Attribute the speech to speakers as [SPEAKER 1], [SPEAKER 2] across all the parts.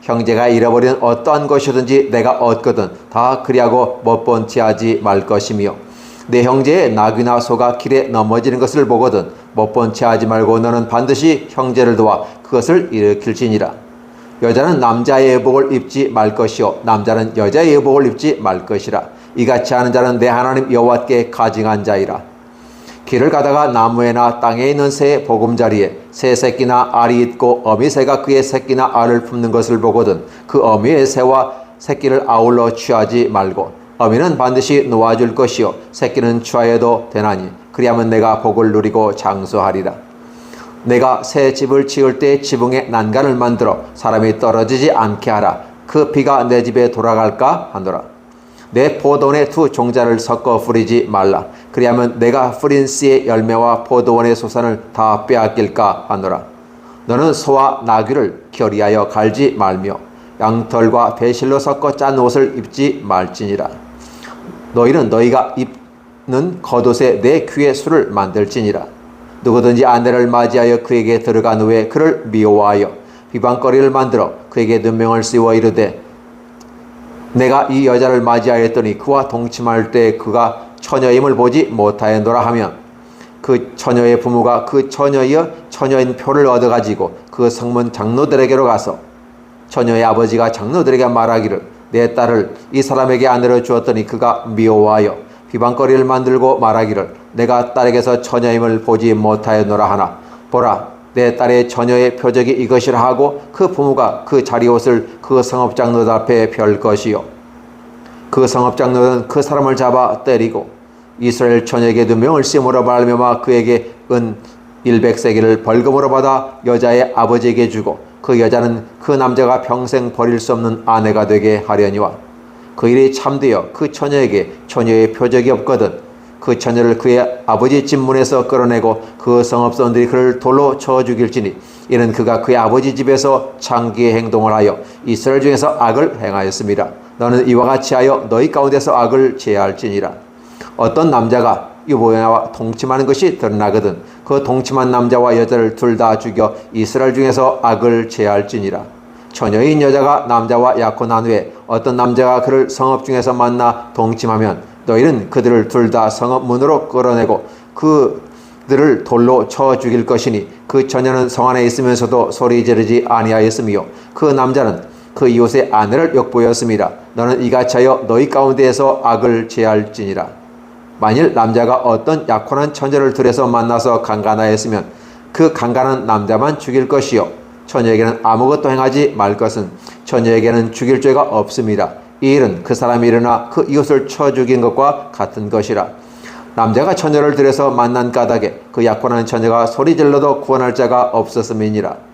[SPEAKER 1] 형제가 잃어버린 어떠한 것이든지 내가 얻거든 다 그리하고 못본채 하지 말 것이며 내 형제의 낙이나 소가 길에 넘어지는 것을 보거든 못본채 하지 말고 너는 반드시 형제를 도와 그것을 일으킬지니라. 여자는 남자의 의복을 입지 말 것이요 남자는 여자의 의복을 입지 말 것이라. 이같이 하는 자는 내 하나님 여호와께 가증한 자이라 길을 가다가 나무에나 땅에 있는 새 보금자리에 새 새끼나 알이 있고 어미 새가 그의 새끼나 알을 품는 것을 보거든 그 어미의 새와 새끼를 아울러 취하지 말고 어미는 반드시 놓아줄 것이요 새끼는 취하여도 되나니 그리하면 내가 복을 누리고 장수하리라. 내가 새 집을 지을 때 지붕에 난간을 만들어 사람이 떨어지지 않게 하라. 그 비가 내 집에 돌아갈까 하노라. 내 포도원에 두 종자를 섞어 뿌리지 말라. 그리하면 내가 뿌린 씨의 열매와 포도원의 소산을 다 빼앗길까 하노라. 너는 소와 나귀를 결의하여 갈지 말며 양털과 배실로 섞어 짠 옷을 입지 말지니라. 너희는 너희가 입는 겉옷에 내 귀에 술을 만들지니라. 누구든지 아내를 맞이하여 그에게 들어간 후에 그를 미워하여 비방거리를 만들어 그에게 눈명을 씌워 이르되 내가 이 여자를 맞이하였더니 그와 동침할 때 그가 처녀임을 보지 못하였노라 하면 그 처녀의 부모가 그 처녀이여 처녀인 표를 얻어가지고 그 성문 장로들에게로 가서 처녀의 아버지가 장로들에게 말하기를 내 딸을 이 사람에게 아내로 주었더니 그가 미워하여 비방거리를 만들고 말하기를 내가 딸에게서 처녀임을 보지 못하였노라 하나 보라 내 딸의 처녀의 표적이 이것이라 하고 그 부모가 그 자리옷을 그 성업장로 앞에 펼 것이요 그 성업장로는 그 사람을 잡아 때리고 이스라엘 처녀에게 두 명을 씀으로 말미암아 그에게 은 100세기를 벌금으로 받아 여자의 아버지에게 주고 그 여자는 그 남자가 평생 버릴 수 없는 아내가 되게 하려니와 그 일이 참되어 그 처녀에게 처녀의 표적이 없거든 그 처녀를 그의 아버지 집문에서 끌어내고 그 성업선들이 그를 돌로 쳐 죽일지니 이는 그가 그의 아버지 집에서 장기의 행동을 하여 이스라엘 중에서 악을 행하였습니다. 너는 이와 같이 하여 너희 가운데서 악을 제할지니라. 어떤 남자가 유보야와 동침하는 것이 드러나거든 그 동침한 남자와 여자를 둘 다 죽여 이스라엘 중에서 악을 제할지니라. 처녀인 여자가 남자와 약혼한 후에 어떤 남자가 그를 성업 중에서 만나 동침하면 너희는 그들을 둘 다 성읍 문으로 끌어내고 그들을 돌로 쳐 죽일 것이니 그 처녀는 성 안에 있으면서도 소리 지르지 아니하였으며 그 남자는 그 이웃의 아내를 욕보였습니다. 너는 이같이 하여 너희 가운데에서 악을 제할지니라. 만일 남자가 어떤 약혼한 처녀를 들여서 만나서 강간하였으면 그 강간한 남자만 죽일 것이요 처녀에게는 아무것도 행하지 말 것은 처녀에게는 죽일 죄가 없습니다. 이 일은 그 사람이 일어나 그 이웃을 쳐 죽인 것과 같은 것이라. 남자가 처녀를 들여서 만난 까닭에 그 약혼한 처녀가 소리 질러도 구원할 자가 없었음이니라.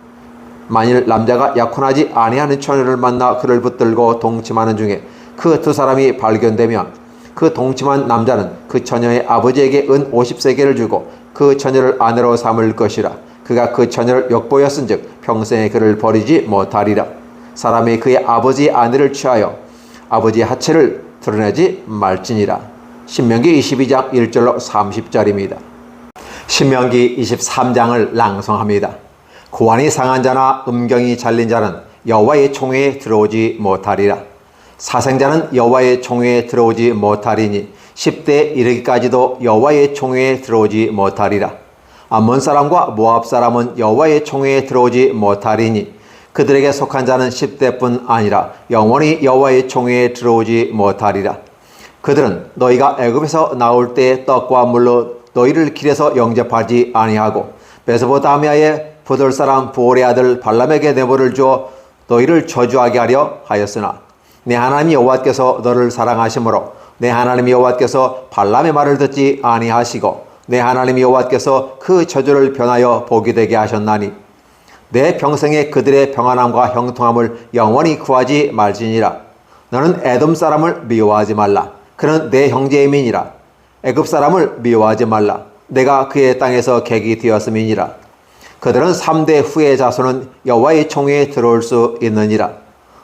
[SPEAKER 1] 만일 남자가 약혼하지 아니하는 처녀를 만나 그를 붙들고 동침하는 중에 그 두 사람이 발견되면 그 동침한 남자는 그 처녀의 아버지에게 은 50세계를 주고 그 처녀를 아내로 삼을 것이라. 그가 그 처녀를 욕보였은즉 평생에 그를 버리지 못하리라. 사람이 그의 아버지의 아내를 취하여 아버지의 하체를 드러내지 말지니라. 신명기 22장 1절로 30절입니다. 신명기 23장을 낭송합니다. 고안이 상한 자나 음경이 잘린 자는 여호와의 총회에 들어오지 못하리라. 사생자는 여호와의 총회에 들어오지 못하리니 10대 이르기까지도 여호와의 총회에 들어오지 못하리라. 암몬 사람과 모압 사람은 여호와의 총회에 들어오지 못하리니 그들에게 속한 자는 10대뿐 아니라 영원히 여호와의 총회에 들어오지 못하리라. 그들은 너희가 애굽에서 나올 때 떡과 물로 너희를 길에서 영접하지 아니하고 메소포타미아의 부들 사람 부올의 아들 발람에게 내보를 주어 너희를 저주하게 하려 하였으나 내 하나님 여호와께서 너를 사랑하심으로 내 하나님 여호와께서 발람의 말을 듣지 아니하시고 내 하나님 여호와께서 그 저주를 변하여 복이 되게 하셨나니 내 평생에 그들의 평안함과 형통함을 영원히 구하지 말지니라. 너는 애돔 사람을 미워하지 말라. 그는 내 형제임이니라. 애굽 사람을 미워하지 말라. 내가 그의 땅에서 객이 되었음이니라. 그들은 3대 후의 자손은 여호와의 총회에 들어올 수 있느니라.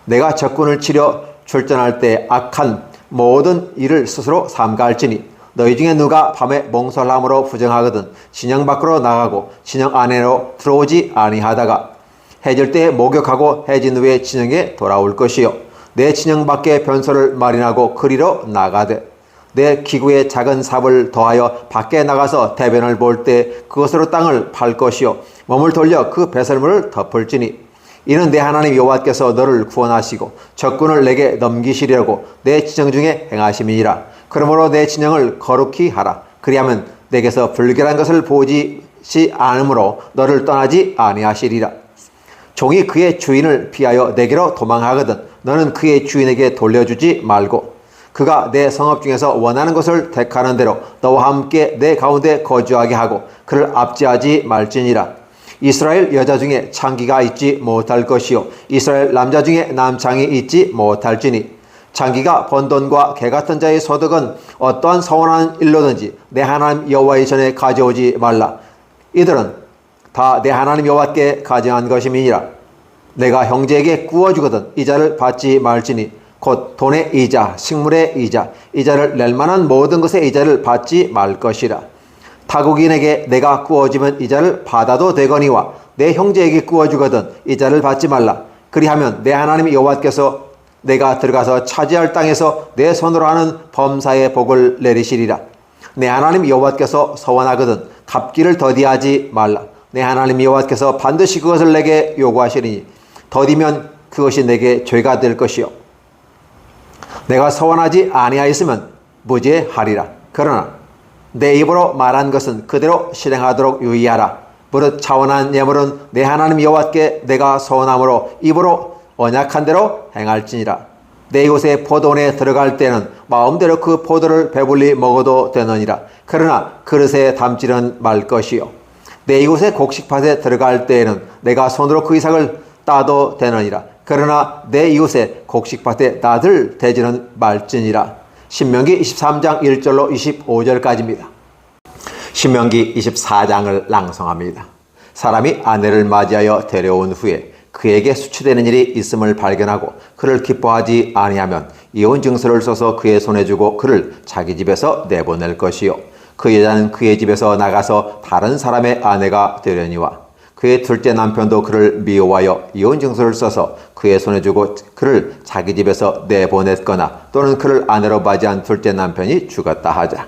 [SPEAKER 1] 내가 적군을 치려 출전할 때 악한 모든 일을 스스로 삼가할지니 너희 중에 누가 밤에 몽설함으로 부정하거든 진영 밖으로 나가고 진영 안으로 들어오지 아니하다가 해질 때 목욕하고 해진 후에 진영에 돌아올 것이요 내 진영 밖에 변소를 마련하고 그리로 나가되 내 기구에 작은 삽을 더하여 밖에 나가서 대변을 볼 때 그것으로 땅을 팔 것이요. 몸을 돌려 그 배설물을 덮을지니. 이는 내 하나님 여호와께서 너를 구원하시고 적군을 내게 넘기시려고 내 진영 중에 행하심이니라. 그러므로 내 진영을 거룩히 하라. 그리하면 내게서 불결한 것을 보지시 않으므로 너를 떠나지 아니하시리라. 종이 그의 주인을 피하여 내게로 도망하거든 너는 그의 주인에게 돌려주지 말고 그가 내 성읍 중에서 원하는 것을 택하는 대로 너와 함께 내 가운데 거주하게 하고 그를 압제하지 말지니라. 이스라엘 여자 중에 창기가 있지 못할 것이요. 이스라엘 남자 중에 남창이 있지 못할지니. 창기가 번 돈과 개 같은 자의 소득은 어떠한 서원한 일로든지 내 하나님 여호와의 전에 가져오지 말라. 이들은 다 내 하나님 여호와께 가정한 것임이니라. 내가 형제에게 구워주거든 이자를 받지 말지니 곧 돈의 이자 식물의 이자 이자를 낼 만한 모든 것의 이자를 받지 말 것이라 타국인에게 내가 구워주면 이자를 받아도 되거니와 내 형제에게 구워주거든 이자를 받지 말라. 그리하면 내 하나님 여호와께서 내가 들어가서 차지할 땅에서 내 손으로 하는 범사의 복을 내리시리라. 내 하나님 여호와께서 서원하거든 갚기를 더디하지 말라. 내 하나님 여호와께서 반드시 그것을 내게 요구하시리니 더디면 그것이 내게 죄가 될 것이요. 내가 서원하지 아니하였으면 무죄하리라. 그러나 내 입으로 말한 것은 그대로 실행하도록 유의하라. 무릇 차원한 예물은 내 하나님 여호와께 내가 소원함으로 입으로 언약한 대로 행할지니라. 내 이곳에 포도원에 들어갈 때는 마음대로 그 포도를 배불리 먹어도 되느니라. 그러나 그릇에 담지는 말 것이요. 내 이곳에 곡식밭에 들어갈 때에는 내가 손으로 그 이삭을 따도 되느니라. 그러나 내 이웃에 곡식밭에 나들 대지는 말지니라. 신명기 23장 1절로 25절까지입니다. 신명기 24장을 낭송합니다. 사람이 아내를 맞이하여 데려온 후에 그에게 수치되는 일이 있음을 발견하고 그를 기뻐하지 아니하면 이혼 증서를 써서 그의 손에 주고 그를 자기 집에서 내보낼 것이요 그 여자는 그의 집에서 나가서 다른 사람의 아내가 되려니와 그의 둘째 남편도 그를 미워하여 이혼 증서를 써서 그의 손에 주고 그를 자기 집에서 내보냈거나 또는 그를 아내로 맞이한 둘째 남편이 죽었다 하자.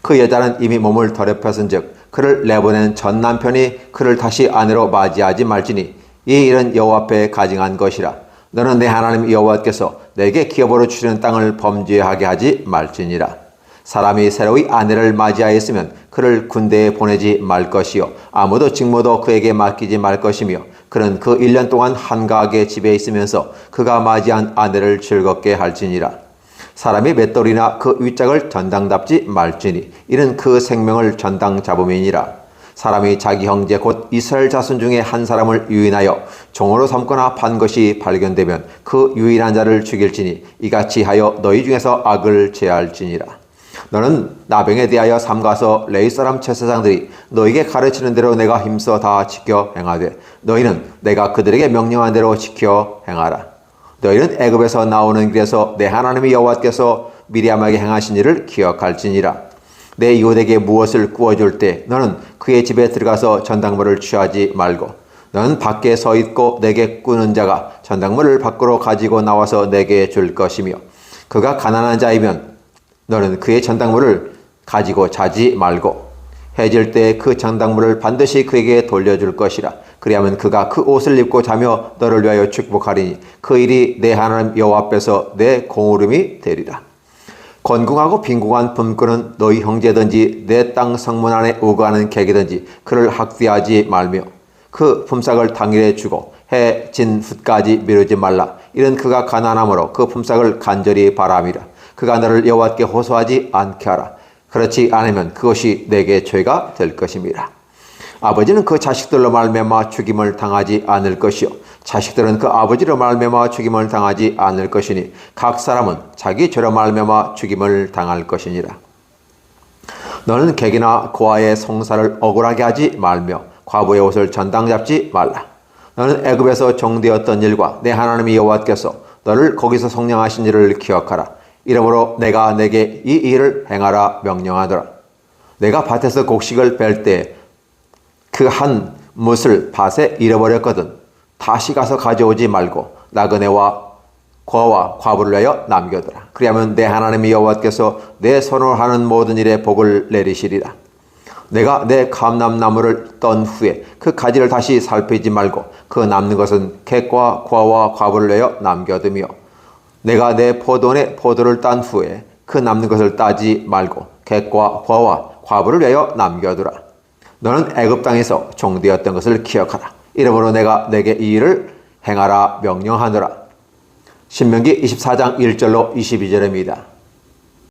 [SPEAKER 1] 그 여자는 이미 몸을 더럽혔은즉 그를 내보낸 전 남편이 그를 다시 아내로 맞이하지 말지니 이 일은 여호와 앞에 가증한 것이라. 너는 내 하나님 여호와께서 내게 기업으로 주시는 땅을 범죄하게 하지 말지니라. 사람이 새로이 아내를 맞이하였으면 그를 군대에 보내지 말 것이요 아무도 직무도 그에게 맡기지 말 것이며 그는 그 1년 동안 한가하게 집에 있으면서 그가 맞이한 아내를 즐겁게 할지니라. 사람이 맷돌이나 그 윗짝을 전당답지 말지니 이는 그 생명을 전당 잡음이니라. 사람이 자기 형제 곧 이스라엘 자손 중에 한 사람을 유인하여 종으로 삼거나 판 것이 발견되면 그 유인한 자를 죽일지니 이같이 하여 너희 중에서 악을 제할지니라 너는 나병에 대하여 삼가서 레이 사람 제사장들이 너에게 가르치는 대로 내가 힘써 다 지켜 행하되 너희는 내가 그들에게 명령한 대로 지켜 행하라. 너희는 애굽에서 나오는 길에서 내 하나님의 여호와께서 미리암에게 행하신 일을 기억할지니라. 내 이웃에게 무엇을 구워줄 때 너는 그의 집에 들어가서 전당물을 취하지 말고 너는 밖에 서 있고 내게 꾸는 자가 전당물을 밖으로 가지고 나와서 내게 줄 것이며 그가 가난한 자이면 너는 그의 전당물을 가지고 자지 말고 해질 때그 전당물을 반드시 그에게 돌려줄 것이라. 그리하면 그가 그 옷을 입고 자며 너를 위하여 축복하리니 그 일이 내 하나님 여호와 앞에서 내 공울음이 되리라. 건궁하고 빈궁한 품꾼은 너희 형제든지 내 땅 성문 안에 우거하는 객이든지 그를 학대하지 말며 그 품삯을 당일에 주고 해 진 후까지 미루지 말라. 이는 그가 가난함으로 그 품삯을 간절히 바람이라. 그가 너를 여호와께 호소하지 않게 하라. 그렇지 않으면 그것이 내게 죄가 될 것입니다. 아버지는 그 자식들로 말미암아 죽임을 당하지 않을 것이요 자식들은 그 아버지로 말미암아 죽임을 당하지 않을 것이니 각 사람은 자기 죄로 말미암아 죽임을 당할 것이니라. 너는 객이나 고아의 성사를 억울하게 하지 말며 과부의 옷을 전당 잡지 말라. 너는 애굽에서 종되었던 일과 내 하나님 여호와께서 너를 거기서 성령하신 일을 기억하라. 이러므로 내가 내게 이 일을 행하라 명령하더라. 내가 밭에서 곡식을 뺄 때 그 한 못을 밭에 잃어버렸거든. 다시 가서 가져오지 말고 나그네와 고아와 과부를 내어 남겨두라. 그리하면 내 하나님 여호와께서 내 손으로 하는 모든 일에 복을 내리시리라. 내가 내 감람나무를 떤 후에 그 가지를 다시 살피지 말고 그 남는 것은 객과 고아와 과부를 내어 남겨두며 내가 내 포도원에 포도를 딴 후에 그 남는 것을 따지 말고 객과 고아와 과부를 내어 남겨두라. 너는 애굽 땅에서 종되었던 것을 기억하라. 이러므로 내가 내게 이 일을 행하라 명령하노라. 신명기 24장 1절로 22절입니다.